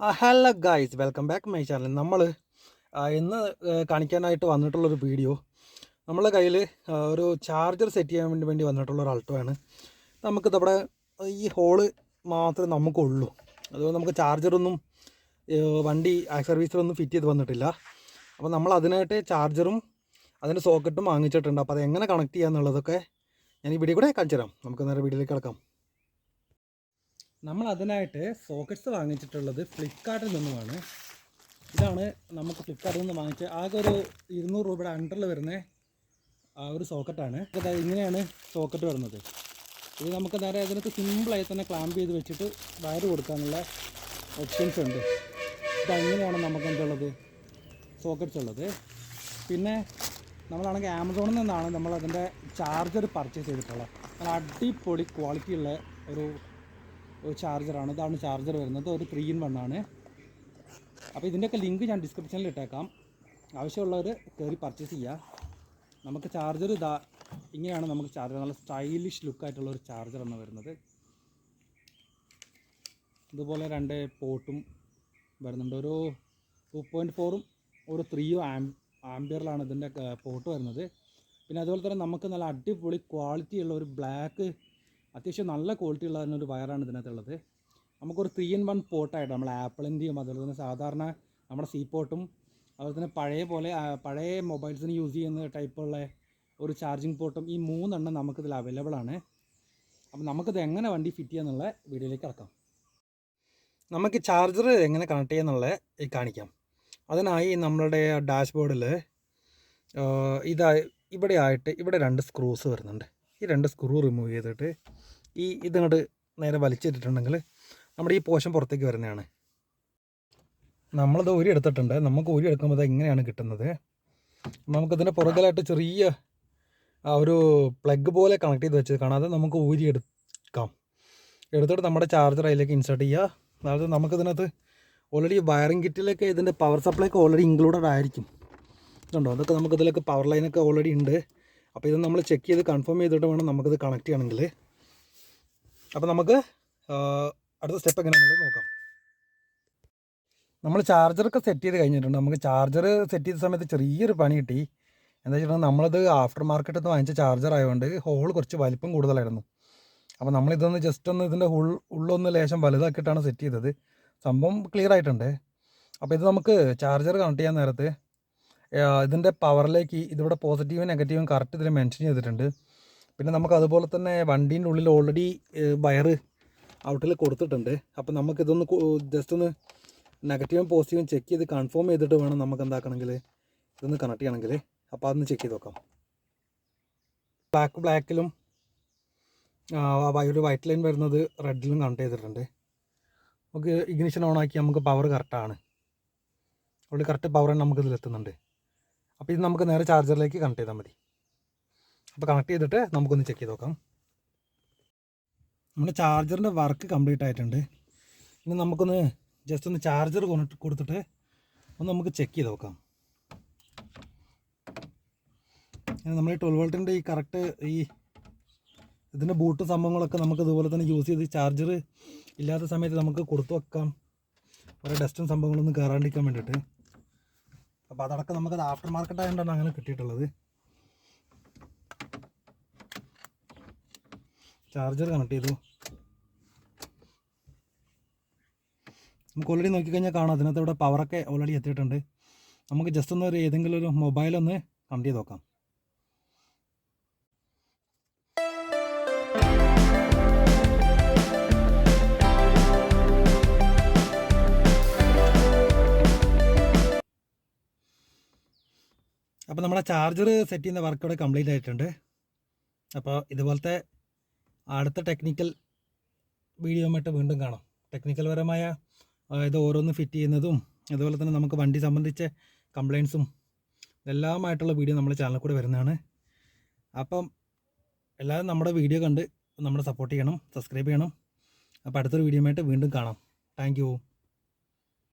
Hello guys welcome back my channel. നമ്മൾ ഇന്ന് കാണിക്കാനായിട്ട് വന്നിട്ടുള്ളൊരു വീഡിയോ. നമ്മളെ കയ്യിൽ ഒരു ചാർജർ സെറ്റ് ചെയ്യാൻ വേണ്ടി വേണ്ടി വന്നിട്ടുള്ള ഒരു അൾട്ടോ ആണ്. നമുക്ക് നമ്മുടെ ഈ ഹോൾ മാത്രമേ നമുക്കുള്ളൂ. അതുകൊണ്ട് നമുക്ക് ചാർജറൊന്നും വണ്ടി സർവീസിലൊന്നും ഫിറ്റ് ചെയ്ത് വന്നിട്ടില്ല. അപ്പോൾ നമ്മൾ അതിനായിട്ട് ചാർജറും അതിന്റെ സോക്കറ്റും വാങ്ങിച്ചിട്ടുണ്ട്. അപ്പോൾ അത് എങ്ങനെ കണക്ട് ചെയ്യാന്നുള്ളതൊക്കെ ഞാൻ ഈ വീഡിയോ കൂടെ കാണിച്ചു തരാം നമുക്ക് നേരെ വീഡിയോയിലേക്ക് കിടക്കാം. നമ്മൾ അതിനായിട്ട് സോക്കറ്റ്സ് വാങ്ങിച്ചിട്ടുള്ളത് ഫ്ലിപ്കാർട്ടിൽ നിന്നുമാണ്. ഇതാണ് നമുക്ക് ഫ്ലിപ്കാർട്ടിൽ നിന്ന് വാങ്ങിച്ച ആകെ ഒരു ഇരുന്നൂറ് രൂപയുടെ അണ്ടറിൽ വരുന്ന ഒരു സോക്കറ്റാണ് ഇങ്ങനെയാണ് സോക്കറ്റ് വരുന്നത്. ഇത് നമുക്ക് നേരെ ഇതിനകത്ത് സിമ്പിളായി തന്നെ ക്ലാമ്പ് ചെയ്ത് വെച്ചിട്ട് വയർ കൊടുക്കാനുള്ള ഓപ്ഷൻസ് ഉണ്ട്. ഇത് അങ്ങനെയാണ് നമുക്ക് എന്തുള്ളത് സോക്കറ്റ്സ് ഉള്ളത്. പിന്നെ നമ്മളാണെങ്കിൽ ആമസോണിൽ നിന്നാണ് നമ്മൾ അതിന്റെ ചാർജർ പർച്ചേസ് ചെയ്തിട്ടുള്ളത്. നല്ല അടിപൊളി ക്വാളിറ്റി ഉള്ള ഒരു ചാർജറാണ് ഇതാണ് ചാർജർ വരുന്നത്. ഒരു ത്രീ ഇൻ വൺ ആണ്. അപ്പോൾ ഇതിന്റെയൊക്കെ ലിങ്ക് ഞാൻ ഡിസ്ക്രിപ്ഷനിൽ ഇട്ടേക്കാം. ആവശ്യമുള്ളവർ കയറി പർച്ചേസ് ചെയ്യുക നമുക്ക് ചാർജർ ഇതാ ഇങ്ങനെയാണ് നമുക്ക് ചാർജർ നല്ല സ്റ്റൈലിഷ് ലുക്കായിട്ടുള്ള ഒരു ചാർജറാണ് വരുന്നത്. ഇതുപോലെ രണ്ട് പോട്ടും വരുന്നുണ്ട്. ഒരു ടു പോയിന്റ് ഫോറും ഒരു ത്രീയും ആം ആംബിയറിലാണ് ഇതിന്റെ പോട്ട് വരുന്നത്. പിന്നെ അതുപോലെ തന്നെ നമുക്ക് നല്ല അടിപൊളി ക്വാളിറ്റി ഉള്ള ഒരു ബ്ലാക്ക് അത്യാവശ്യം നല്ല ക്വാളിറ്റി ഉള്ള തന്നെ ഒരു വയറാണ് ഇതിനകത്തുള്ളത് നമുക്കൊരു ത്രീ ഇൻ വൺ പോർട്ടായിട്ട് നമ്മൾ ആപ്പിളിന്റെയും അതുപോലെ തന്നെ സാധാരണ നമ്മുടെ സീ പോർട്ടും അതുപോലെ തന്നെ പഴയ പോലെ പഴയ മൊബൈൽസിന് യൂസ് ചെയ്യുന്ന ടൈപ്പുള്ള ഒരു ചാർജിങ് പോർട്ടും ഈ മൂന്നെണ്ണം നമുക്കിതിൽ അവൈലബിൾ ആണ്. അപ്പം നമുക്കിത് എങ്ങനെ വണ്ടി ഫിറ്റ് ചെയ്യാന്നുള്ള വീഡിയോയിലേക്ക് കിടക്കാം. നമുക്ക് ചാർജർ എങ്ങനെ കണക്ട് ചെയ്യാന്നുള്ള കാണിക്കാം. അതിനായി നമ്മളുടെ ഡാഷ്ബോർഡിൽ ഇതായി ഇവിടെ ആയിട്ട് ഇവിടെ രണ്ട് സ്ക്രൂസ് വരുന്നുണ്ട്. ഈ രണ്ട് സ്ക്രൂ റിമൂവ് ചെയ്തിട്ട് ഈ ഇതങ്ങോട്ട് നേരെ വലിച്ചിട്ടിട്ടുണ്ടെങ്കിൽ നമ്മുടെ ഈ പോഷൻ പുറത്തേക്ക് വരുന്നതാണ്. നമ്മളത് ഊരി എടുത്തിട്ടുണ്ട്. നമുക്ക് ഊരി എടുക്കുമ്പോൾ ഇങ്ങനെയാണ് കിട്ടുന്നത്? നമുക്കിതിന്റെ പുറകിലായിട്ട് ചെറിയ ഒരു പ്ലഗ് പോലെ കണക്ട് ചെയ്ത് വെച്ചത് കാണാതെ നമുക്ക് ഊരി എടുക്കാം. എടുത്തിട്ട് നമ്മുടെ ചാർജർ അതിലേക്ക് ഇൻസേർട്ട് ചെയ്യുക. അതായത് നമുക്കിതിനകത്ത് ഓൾറെഡി വയറിംഗ് കിറ്റിലൊക്കെ ഇതിന്റെ പവർ സപ്ലൈ ഒക്കെ ഓൾറെഡി ഇൻക്ലൂഡഡ് ആയിരിക്കും. ഇതുണ്ടോ? അതൊക്കെ നമുക്ക് ഇതിലൊക്കെ പവർ ലൈനൊക്കെ ഓൾറെഡി ഉണ്ട്. അപ്പോൾ ഇത് നമ്മൾ ചെക്ക് ചെയ്ത് കൺഫേം ചെയ്തിട്ട് വേണം നമുക്കിത് കണക്ട് ചെയ്യണമെങ്കിൽ. അപ്പോൾ നമുക്ക് അടുത്ത സ്റ്റെപ്പ് എങ്ങനെയാണെന്നുള്ളത് നോക്കാം. നമ്മൾ ചാർജറൊക്കെ സെറ്റ് ചെയ്ത് കഴിഞ്ഞിട്ടുണ്ട്. നമുക്ക് ചാർജർ സെറ്റ് ചെയ്ത സമയത്ത് ചെറിയൊരു പണി കിട്ടി. എന്താ വെച്ചിട്ടുണ്ടെങ്കിൽ നമ്മളത് ആഫ്റ്റർ മാർക്കറ്റിൽ നിന്ന് വാങ്ങിച്ച ചാർജർ ആയതുകൊണ്ട് ഹോൾ കുറച്ച് വലിപ്പം കൂടുതലായിരുന്നു. അപ്പോൾ നമ്മളിതൊന്ന് ജസ്റ്റ് ഒന്ന് ഇതിന്റെ ഉൾ ഉള്ളൊന്ന് ലേശം വലുതാക്കിയിട്ടാണ് സെറ്റ് ചെയ്തത്. സംഭവം ക്ലിയർ ആയിട്ടുണ്ട്. അപ്പോൾ ഇത് നമുക്ക് ചാർജർ കണക്ട് ചെയ്യാൻ നേരത്ത് ഇതിന്റെ പവറിലേക്ക് ഇതിവിടെ പോസിറ്റീവും നെഗറ്റീവും കറക്റ്റ് ഇതിൽ മെൻഷൻ ചെയ്തിട്ടുണ്ട്. പിന്നെ നമുക്ക് അതുപോലെ തന്നെ വണ്ടീന്റെ ഉള്ളിൽ ഓൾറെഡി വയറ് ഔട്ടിൽ കൊടുത്തിട്ടുണ്ട്. അപ്പം നമുക്കിതൊന്ന് ജസ്റ്റ് ഒന്ന് നെഗറ്റീവും പോസിറ്റീവും ചെക്ക് ചെയ്ത് കൺഫേം ചെയ്തിട്ട് വേണം നമുക്ക് എന്താക്കണമെങ്കിൽ ഇതൊന്ന് കണക്ട് ചെയ്യണമെങ്കിൽ അപ്പോൾ അതൊന്ന് ചെക്ക് ചെയ്ത് നോക്കാം. ബ്ലാക്ക് ബ്ലാക്കിലും ഒരു വൈറ്റ് ലൈൻ വരുന്നത് റെഡിലും കണക്ട് ചെയ്തിട്ടുണ്ട്. നമുക്ക് ഇഗ്നിഷൻ ഓൺ ആക്കി നമുക്ക് പവർ കറക്റ്റാണ് ഓൾറെഡി കറക്റ്റ് പവർ നമുക്ക് നമുക്കിതിലെത്തുന്നുണ്ട് അപ്പോൾ ഇത് നമുക്ക് നേരെ ചാർജറിലേക്ക് കണക്ട് ചെയ്താൽ മതി. അപ്പോൾ കണക്ട് ചെയ്തിട്ട് നമുക്കൊന്ന് ചെക്ക് ചെയ്ത് നോക്കാം. നമ്മുടെ ചാർജറിന്റെ വർക്ക് കംപ്ലീറ്റ് ആയിട്ടുണ്ട്. ഇനി നമുക്കൊന്ന് ജസ്റ്റ് ഒന്ന് ചാർജർ കൊടുത്തിട്ട് ഒന്ന് നമുക്ക് ചെക്ക് ചെയ്ത് നോക്കാം. നമ്മൾ ഈ ട്വൽവ് വോൾട്ടിന്റെ ഈ കറക്റ്റ് ഈ ഇതിന്റെ ബൂട്ട് സംഭവങ്ങളൊക്കെ നമുക്ക് ഇതുപോലെ തന്നെ യൂസ് ചെയ്ത് ചാർജർ ഇല്ലാത്ത സമയത്ത് നമുക്ക് കൊടുത്തു വെക്കാം. കുറേ ഡസ്റ്റും സംഭവങ്ങളൊന്നും കയറാണ്ടിരിക്കാൻ വേണ്ടിയിട്ട്. അപ്പോൾ അതടക്കം നമുക്കത് ആഫ്റ്റർ മാർക്കറ്റ് ആയതുകൊണ്ടാണ് അങ്ങനെ കിട്ടിയിട്ടുള്ളത്. ചാർജർ കണക്ട് ചെയ്തു. നമുക്ക് ഓൾറെഡി നോക്കിക്കഴിഞ്ഞാൽ കാണാം. അതിനകത്ത് ഇവിടെ പവറൊക്കെ ഓൾറെഡി എത്തിയിട്ടുണ്ട്. നമുക്ക് ജസ്റ്റ് ഒന്ന് ഒരു ഏതെങ്കിലും ഒരു മൊബൈൽ ഒന്ന് കണക്ട് ചെയ്ത് നോക്കാം. അപ്പോൾ നമ്മുടെ ചാർജർ സെറ്റ് ചെയ്യുന്ന വർക്ക് ഇവിടെ കംപ്ലീറ്റ് ആയിട്ടുണ്ട്. അപ്പോൾ ഇതുപോലത്തെ അടുത്ത ടെക്നിക്കൽ വീഡിയോ ആയിട്ട് വീണ്ടും കാണാം. ടെക്നിക്കൽ പരമായ ഇത് ഓരോന്ന് ഫിറ്റ് ചെയ്യുന്നതും അതുപോലെ തന്നെ നമുക്ക് വണ്ടി സംബന്ധിച്ച കംപ്ലയിൻസും എല്ലാമായിട്ടുള്ള വീഡിയോ നമ്മുടെ ചാനലിൽ കൂടെ വരുന്നതാണ്. അപ്പം എല്ലാവരും നമ്മുടെ വീഡിയോ കണ്ട് നമ്മളെ സപ്പോർട്ട് ചെയ്യണം സബ്സ്ക്രൈബ് ചെയ്യണം. അപ്പോൾ അടുത്തൊരു വീഡിയോ വീണ്ടും കാണാം. താങ്ക്